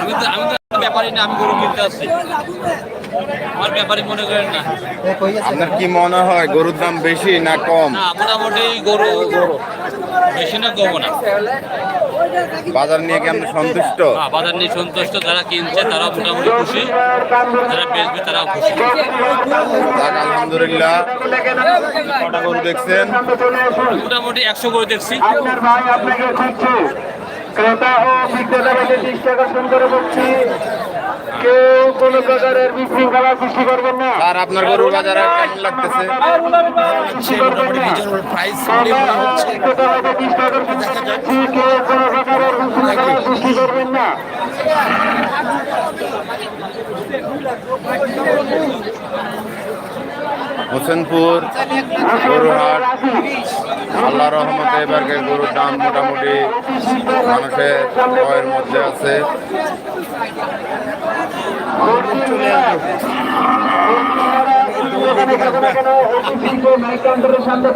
আমি তো আমি তো ব্যাপারই না আমি গরু কিনতে আসছি। আমার ব্যাপারই মনে করেন না। আপনার কি মনে হয় গরুর দাম বেশি না কম? না মোটামুটি গরু। বেশি না কমো না। বাজার নিয়ে কি আপনি সন্তুষ্ট? হ্যাঁ, বাজার নিয়ে সন্তুষ্ট যারা কিনছে তারা মোটামুটি খুশি। যারা বেচবে তারাও খুশি। যাক আলহামদুলিল্লাহ। কটা গরু দেখছেন? মোটামুটি একশো করে দেখছি। আপনার ভাই আপনাকে ক্রেতা ও বিক্রেতাকে দৃষ্টি আকর্ষণ করে বলছি। কেউ কোনো প্রকারের বিশৃঙ্খলা সৃষ্টি করবেন না। আর আপনার গরুর বাজারে কেমন লাগতেছে? হোসেনপুর গরুহাট আল্লাহ রহমতে এবারকে গরুর দাম মোটামুটি মানুষের ভয়ের মধ্যে আছে। সামনে